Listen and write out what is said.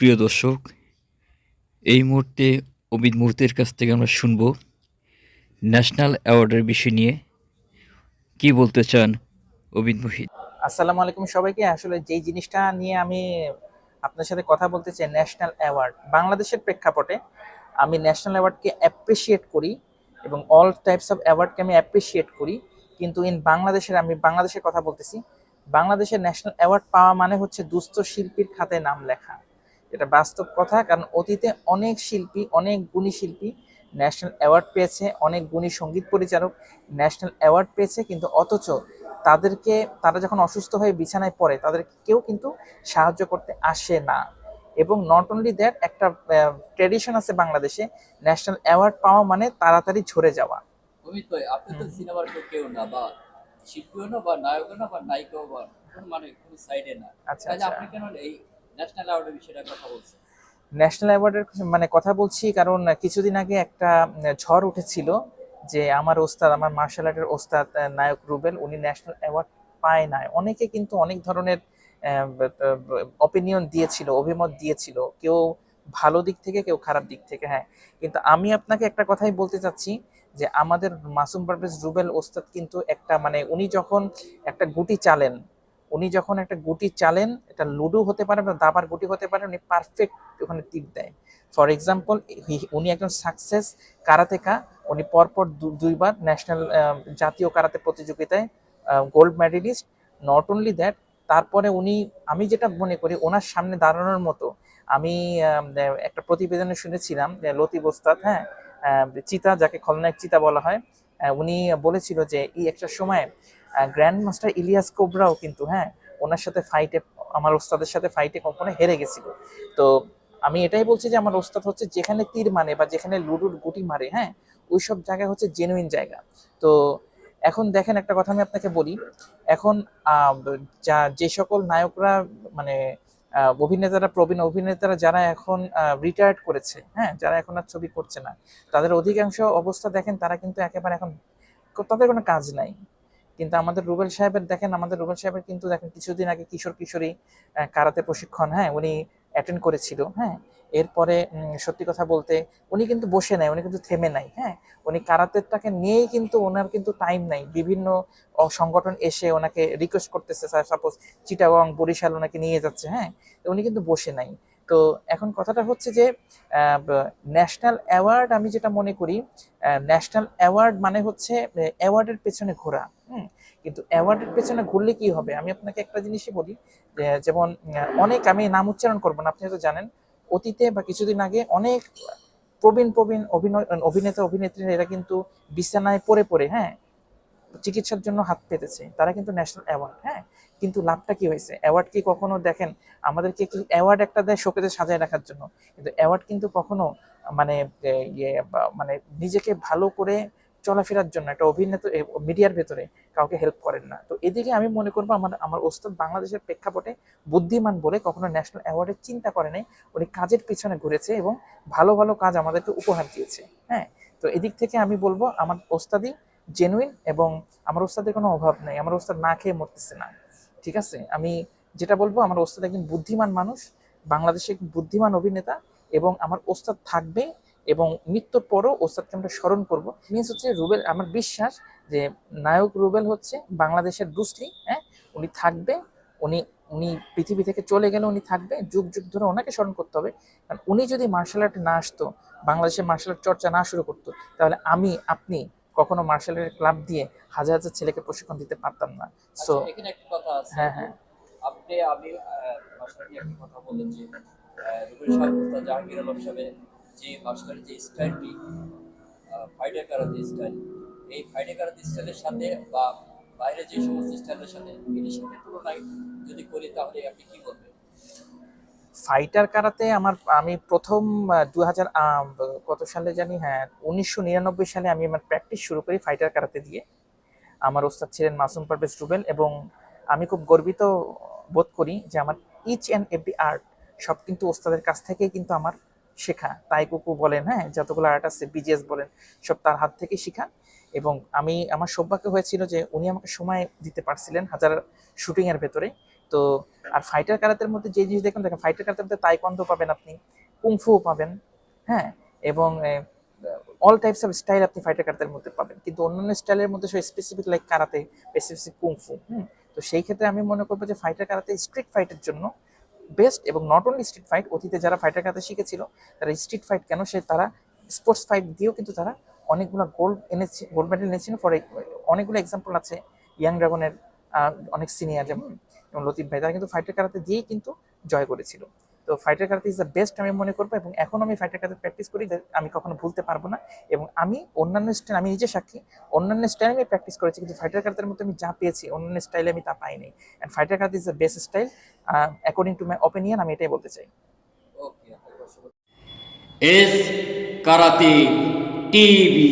প্রিয় দর্শক, এই মুহূর্তে অমিত মুহূর্তের কাছ থেকে আমরা শুনব ন্যাশনাল অ্যাওয়ার্ডের বিষয় নিয়ে। কি বলতে চান অমিত মুহিত? আসসালামু আলাইকুম সবাইকে। আসলে যেই জিনিসটা নিয়ে আমি আপনার সাথে কথা বলতে চাই, ন্যাশনাল অ্যাওয়ার্ড, বাংলাদেশের প্রেক্ষাপটে আমি ন্যাশনাল অ্যাওয়ার্ডকে অ্যাপ্রিসিয়েট করি এবং অল টাইপস অফ অ্যাওয়ার্ডকে আমি অ্যাপ্রিসিয়েট করি। কিন্তু ইন বাংলাদেশের, আমি বাংলাদেশের কথা বলতেছি। বাংলাদেশের ন্যাশনাল অ্যাওয়ার্ড পাওয়া মানে হচ্ছে দুস্থ শিল্পীর খাতায় নাম লেখা। এটা বাস্তব কথা কারণ অতীতে অনেক শিল্পী অনেক গুণী শিল্পী ন্যাশনাল অ্যাওয়ার্ড পেয়েছে অনেক গুণী সংগীত পরিচালক ন্যাশনাল অ্যাওয়ার্ড পেয়েছে কিন্তু অথচ তাদেরকে তারা যখন অসুস্থ হয়ে বিছানায় পড়ে তাদের কেউ কিন্তু সাহায্য করতে আসে না। এবং নট অনলি দ্যাট একটা ট্রেডিশন আছে বাংলাদেশে ন্যাশনাল অ্যাওয়ার্ড পাওয়া মানে তাড়াতাড়ি ঝরে যাওয়া। অমিত ভাই আপনি তো সিনেমার কেউ না বা শিল্পীও না বা নায়কও না বা নায়িকাও বা মানে কোন সাইডে না। আচ্ছা আচ্ছা। আপনি কেন এই ন্যাশনাল অ্যাওয়ার্ডের বিষয়টা কথা ন্যাশনাল অ্যাওয়ার্ডের মানে কথা বলছি কারণ কিছুদিন আগে একটা ঝড় উঠেছিল যে আমার ওস্তাদ, আমার মার্শাল আর্টের ওস্তাদ নায়ক রুবেল, উনি ন্যাশনাল অ্যাওয়ার্ড পায় নাই। অনেকে কিন্তু অনেক ধরনের অপিনিয়ন দিয়েছিল, অভিমত দিয়েছিল। কেউ ভালো দিক থেকে, কেউ খারাপ দিক থেকে হ্যাঁ। কিন্তু আমি আপনাকে একটা কথাই বলতে চাচ্ছি যে আমাদের মাসুম পারভেজ রুবেল ওস্তাদ কিন্তু একটা মানে উনি যখন একটা গুটি চালেন উনি যখন একটা গুটি চালেন, এটা লুডো হতে পারে বা দাবার গুটি হতে পারে, উনি পারফেক্ট ওখানে টিপ দেয়। ফর এক্সাম্পল উনি একজন সাকসেস কারাতেকা উনি পরপর দুইবার ন্যাশনাল জাতীয় কারাতে প্রতিযোগিতায় gold medalist not only that তারপরে উনি, আমি যেটা মনে করি, ওনার সামনে দাঁড়ানোর মতো, আমি একটা প্রতিবেদনে শুনেছিলাম যে লতিফ ওস্তাদ হ্যাঁ চিতা, যাকে খলনায়ক চিতা বলা হয় উনি বলেছিল যে এই একটা সময় গ্র্যান্ড মাস্টার ইলিয়াস কোবরাও কিন্তু হ্যাঁ ওনার সাথে ফাইটে আমার ওস্তাদের সাথে ফাইটে কখনো হেরে গেছিল। তো আমি এটাই বলছি যে আমার ওস্তাদ হচ্ছে যেখানে তীর মানে বা যেখানে লুডুর গুটি মারে হ্যাঁ ওই সব জায়গা হচ্ছে জেনুইন জায়গা। তো এখন দেখেন একটা কথা আমি আপনাকে বলি। এখন যা, যে সকল নায়করা মানে অভিনেতারা, প্রবীণ অভিনেতারা যারা এখন রিটায়ার্ড করেছে হ্যাঁ যারা এখন আর ছবি করছে না, তাদের অধিকাংশ অবস্থা দেখেন তারা কিন্তু একেবারে এখন, তাদের কোনো কাজ নাই। কিন্তু আমাদের রুবেল সাহেবের, দেখেন আমাদের রুবেল সাহেবের কিন্তু দেখেন কিছুদিন আগে কিশোর কিশোরী কারাতে প্রশিক্ষণ হ্যাঁ উনি অ্যাটেন্ড করেছিল হ্যাঁ। এরপরে সত্যি কথা বলতে উনি কিন্তু বসে নাই, উনি কিন্তু থেমে নাই হ্যাঁ। উনি কারাতেটাকে নিয়েই কিন্তু ওনার কিন্তু টাইম নাই। বিভিন্ন সংগঠন এসে ওনাকে রিকোয়েস্ট করতেছে সাপোজ চিটাগং বরিশাল ওনাকে নিয়ে যাচ্ছে হ্যাঁ। উনি কিন্তু বসে নাই। তো এখন কথাটা হচ্ছে যে ন্যাশনাল অ্যাওয়ার্ড আমি যেটা মনে করি ন্যাশনাল অ্যাওয়ার্ড মানে হচ্ছে অ্যাওয়ার্ডের পেছনে ঘোরা কিন্তু অ্যাওয়ার্ডের পেছনে ঘুরলে কি হবে? আমি আপনাকে একটা জিনিসই বলি যেমন অনেক আমি নাম উচ্চারণ করব না, আপনি হয়তো জানেন, অতীতে বা কিছুদিন আগে অনেক প্রবীণ প্রবীণ অভিনয়, অভিনেতা, অভিনেত্রীরা এরা কিন্তু বিছানায় পড়ে পড়ে হ্যাঁ? চিকিৎসার জন্য হাত পেতেছে, তারা কিন্তু ন্যাশনাল অ্যাওয়ার্ড হ্যাঁ? কিন্তু লাভটা কি হয়েছে? অ্যাওয়ার্ড কি কখনো দেখেন? আমাদেরকে কি অ্যাওয়ার্ড একটা দেয় শোকেতে সাজায় রাখার জন্য? কিন্তু অ্যাওয়ার্ড কিন্তু কখনো মানে ইয়ে মানে নিজেকে ভালো করে চলাফেরার জন্য, একটা অভিনেতা মিডিয়ার ভেতরে কাউকে হেল্প করেন না। তো এদিকে আমি মনে করব আমার আমার ওস্তাদ বাংলাদেশের প্রেক্ষাপটে বুদ্ধিমান বলে কখনো ন্যাশনাল অ্যাওয়ার্ডের চিন্তা করে নাই। উনি কাজের পিছনে ঘুরেছে এবং ভালো ভালো কাজ আমাদেরকে উপহার দিয়েছে হ্যাঁ? তো এদিক থেকে আমি বলব, আমার ওস্তাদি জেনুইন এবং আমার ওস্তাদের কোনো অভাব নেই। আমার ওস্তাদ না খেয়ে মরতেছে না। ঠিক আছে? আমি যেটা বলব, আমার ওস্তাদ একজন বুদ্ধিমান মানুষ, বাংলাদেশে বুদ্ধিমান অভিনেতা এবং আমার ওস্তাদ থাকবে এবং মৃত্যুর পরও ওস্তাদকে আমরা স্মরণ করব। মিনস হচ্ছে রুবেল, আমার বিশ্বাস যে নায়ক রুবেল হচ্ছে বাংলাদেশের ব্রুসলি হ্যাঁ? উনি থাকবে, উনি উনি পৃথিবী থেকে চলে গেলে উনি থাকবে, যুগ যুগ ধরে ওনাকে স্মরণ করতে হবে। কারণ উনি যদি মার্শাল আর্ট না আসতো বাংলাদেশে মার্শাল আর্ট চর্চা না শুরু করতো, তাহলে আমি, আপনি কখনো মার্শাল আর্টের ক্লাব দিয়ে হাজার হাজার ছেলেকে প্রশিক্ষণ দিতে পারতাম না। সো আচ্ছা, এখানে একটা কথা আছে। হ্যাঁ হ্যাঁ। আপনি আমি একটা কথা বললেন যে রুবেল সাহেব জাহাঙ্গীর আলম সাহেবের যে মাস্টারের যে স্টাইলটি ফাইডার কারাতে স্টাইল এই ফাইডার কারাতে স্টাইলের সাথে বা বাইরে যে সমস্ত স্টাইলের সাথে এটির সাথে তুলনায় যদি করি তাহলে আপনি কি বলবেন? ফাইটার কারাতে আমার, আমি প্রথম দু হাজার কত সালে জানি হ্যাঁ উনিশশো নিরানব্বই সালে আমি আমার প্র্যাকটিস শুরু করি ফাইটার কারাতে দিয়ে। আমার ওস্তাদ ছিলেন মাসুম পারভেজ রুবেল এবং আমি খুব গর্বিত বোধ করি যে আমার ইচ অ্যান্ড এভরি আর্ট সব কিন্তু ওস্তাদের কাছ থেকেই কিন্তু আমার শেখা। তাই কুকু বলেন হ্যাঁ যতগুলো আর্ট আছে বিজিএস বলেন, সব তার হাত থেকে শেখা। এবং আমি, আমার সৌভাগ্য হয়েছিল যে উনি আমাকে সময় দিতে পারছিলেন হাজার শুটিংয়ের ভেতরে। তো আর ফাইটার কারাতের মধ্যে যে জিনিস দেখুন দেখেন ফাইটার কারাতের মধ্যে তাইকন্দ পাবেন আপনি কুংফুও পাবেন হ্যাঁ? এবং অল টাইপস অফ স্টাইল আপনি ফাইটার কারাতের মধ্যে পাবেন। কিন্তু অন্যান্য স্টাইলের মধ্যে specific like karate specific kung fu হুম? তো সেই ক্ষেত্রে আমি মনে করব যে ফাইটার কারাতে স্ট্রিট ফাইটের জন্য বেস্ট এবং নট অনলি স্ট্রিট ফাইট অতীতে যারা ফাইটার কারাতে শিখেছিল, তারা স্ট্রিট ফাইট কেন? সে তারা স্পোর্টস ফাইট দিয়েও কিন্তু তারা অনেকগুলো গোল্ড এনেছে গোল্ড মেডেল এনেছিল। ফর অনেকগুলো এক্সাম্পল আছে ইয়াং ড্রাগনের অনেক সিনিয়র যেমন এবং লতিফ ভাই, তারা কিন্তু ফাইটার কারাতে দিয়েই কিন্তু জয় করেছিল। তো fighter karate is the best আমি মনে করব এবং এখন আমি ফাইটার কারাতে প্র্যাকটিস করি আমি কখনো ভুলতে পারব না। এবং আমি অন্যান্য স্টাইল আমি নিজে সাক্ষী, অন্যান্য স্টাইল আমি প্র্যাকটিস করেছি, কিন্তু ফাইটার কারাতের মধ্যে আমি যা পেয়েছি, অন্যান্য স্টাইলে আমি তা পাইনি। And fighter karate is the best style according to my opinion আমি এটাই বলতে চাই। S karate TV.